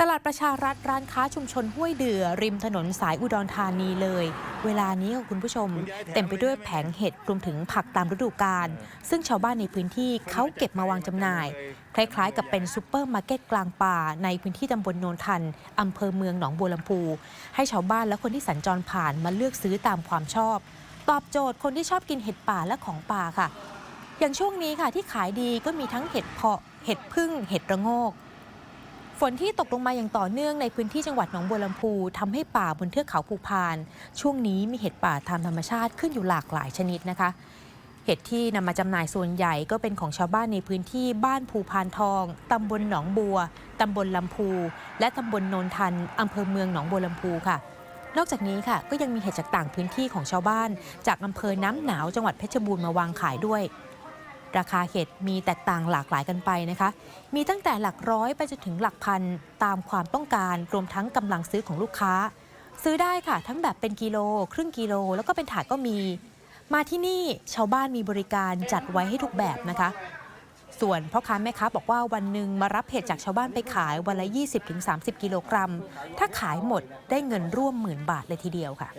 ตลาดประชารัฐร้านค้าชุมชนห้วยเดือ ริมถนนสายอุดรธานีเลย เวลานี้ค่ะคุณผู้ชม เต็มไปด้วยแผงเห็ดรวมถึงผักตามฤดูกาลซึ่งชาวบ้านในพื้นที่เขาเก็บมาวางจำหน่าย คล้ายๆ กับเป็นซูเปอร์มาร์เก็ตกลางป่า ในพื้นที่ตำบลโนนทันอำเภอเมืองหนองบัวลำพู ให้ชาวบ้านและคนที่สัญจรผ่านมาเลือกซื้อตามความชอบ ตอบโจทย์คนที่ชอบกินเห็ดป่าและของป่าค่ะ อย่างช่วงนี้ค่ะที่ขายดีก็มีทั้งเห็ดเพาะเห็ดพึ่งเห็ดระโงก ฝนที่ตกลงมาอย่างต่อเนื่องในพื้นที่จังหวัดหนองบัวลำพูทำให้ป่าบนเทือกเขาภูพาน ช่วงนี้มีเห็ดป่าตามธรรมชาติขึ้นอยู่หลากหลายชนิดนะคะ เห็ดที่นำมาจำหน่ายส่วนใหญ่ก็เป็นของชาวบ้านในพื้นที่บ้านภูพานทองตำบลหนองบัวตำบลลำพู และตำบลโนนทันอำเภอเมืองหนองบัวลำพูค่ะ นอกจากนี้ค่ะ ก็ยังมีเห็ดจากต่างพื้นที่ของชาวบ้าน จากอำเภอน้ำหนาวจังหวัดเพชรบูรณ์มาวางขายด้วย ราคาเห็ดมีแตกต่างหลากหลายกันไปนะคะ มีตั้งแต่หลักร้อยไปจนถึงหลักพันตามความต้องการรวมทั้งกำลังซื้อของลูกค้า ซื้อได้ค่ะ ทั้งแบบเป็นกิโล ครึ่งกิโล แล้วก็เป็นถาดก็มี มาที่นี่ชาวบ้านมีบริการจัดไว้ให้ทุกแบบนะคะ ส่วนพ่อค้าแม่ค้าบอกว่าวันหนึ่งมารับเห็ดจากชาวบ้านไปขายวันละ 20-30 กิโลกรัม ถ้าขายหมดได้เงินร่วมหมื่นบาทเลยทีเดียวค่ะ